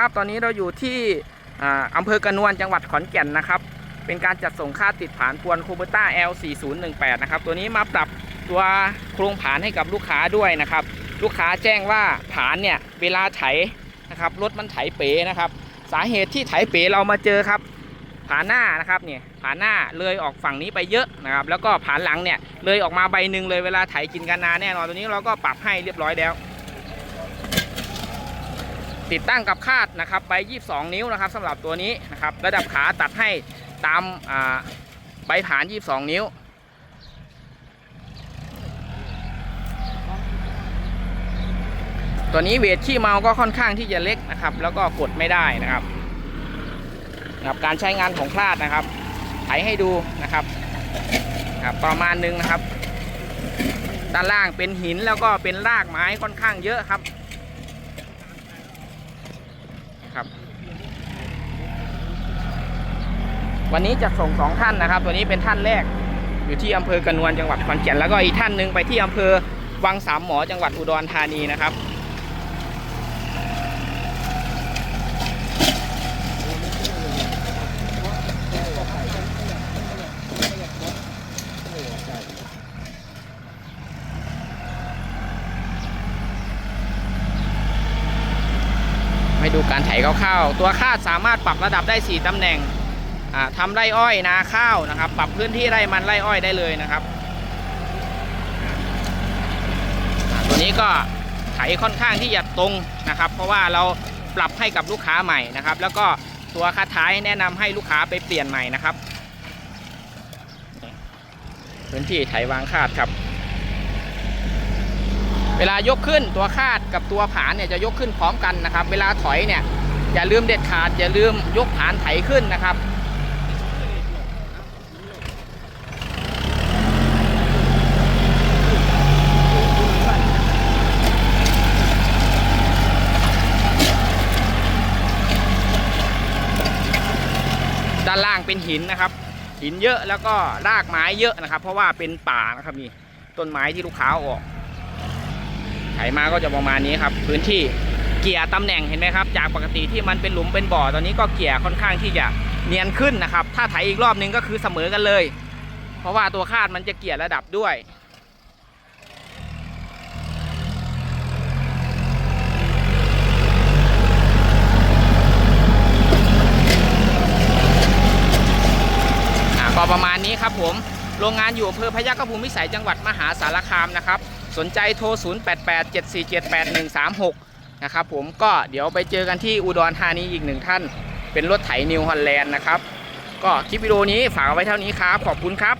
ครับตอนนี้เราอยู่ที่อ่าอำเภอกระนวนจังหวัดขอนแก่นนะครับ เป็นการจัดส่งค่าติดผานพวนคูเบต้า L4018 นะครับ ตัวนี้มาปรับตัวโครงผานให้กับลูกค้าด้วยนะครับ ลูกค้าแจ้งว่าผานเนี่ยเวลาไถนะครับรถมันไถเป๋นะครับ สาเหตุที่ไถเป๋เรามาเจอครับ ผานหน้านะครับเนี่ยผานหน้าเลยออกฝั่งนี้ไปเยอะนะครับ แล้วก็ผานหลังเนี่ยเลยออกมาใบหนึ่งเลยเวลาไถกินกันนาแน่นอนตัวนี้เราก็ปรับให้เรียบร้อยแล้ว ติดตั้งกับคาดนะครับใบ 22 นิ้วนะครับสำหรับตัวนี้นะครับระดับขาตัดให้ตามาใบผาน 22 นิ้ว ตัวนี้เวทขี้เมาก็ค่อนข้างที่จะเล็กนะครับ แล้วก็กดไม่ได้นะครับนะครับการใช้งานของคลาดนะครับไถให้ดูนะครับครับประมาณหนึงนะครับ ด้านล่างเป็นหินแล้วก็เป็นรากไม้ค่อนข้างเยอะครับ ครับ วันนี้จะส่งสองท่านนะครับ ตัวนี้เป็นท่านแรกอยู่ที่อำเภอกระนวนจังหวัดขอนแก่นแล้วก็อีกท่านหนึ่งไปที่อำเภอวังสามหมอจังหวัดอุดรธานีนะครับ ให้ดูการไถคร่าวๆตัวคาดสามารถปรับระดับได้ 4 ตำแหน่งอ่าทำไร่อ้อยนาข้าวนะครับ ปรับพื้นที่ไร่มันไร่อ้อยได้เลยนะครับ ตัวนี้ก็ไถค่อนข้างที่จะตรงนะครับ เพราะว่าเราปรับให้กับลูกค้าใหม่นะครับ แล้วก็ตัวคาดท้ายแนะนำให้ลูกค้าไปเปลี่ยนใหม่นะครับ พื้นที่ไถวางคาดครับ เวลายกขึ้นตัวคาดกับตัวผานเนี่ยจะยกขึ้นพร้อมกันนะครับ เวลาถอยเนี่ยอย่าลืมเด็ดขาดอย่าลืมยกผานไถขึ้นนะครับด้านล่างเป็นหินนะครับ หินเยอะแล้วก็รากไม้เยอะนะครับ เพราะว่าเป็นป่านะครับนี่ต้นไม้ที่ลูกค้าออก มาก็จะประมาณนี้ครับ พื้นที่เกี่ยตำแหน่งเห็นไหมครับ จากปกติที่มันเป็นหลุมเป็นบ่อตอนนี้ก็เกี่ยค่อนข้างที่จะเนียนขึ้นนะครับ ถ้าไถอีกรอบนึงก็คือเสมอกันเลย เพราะว่าตัวคาดมันจะเกี่ยร์ระดับด้วยอ่าก็ประมาณนี้ครับผม โรงงานอยู่อำเภอพยัคฆภูมิวิสัยจังหวัดมหาสารคามนะครับ สนใจโทร 0887478136 นะครับผมก็เดี๋ยวไปเจอกันที่อุดรธานีอีกหนึ่งท่าน เป็นรถไถนิวฮอลแลนด์นะครับ ก็คลิปวิดีโอนี้ฝากไว้เท่านี้ครับ ขอบคุณครับ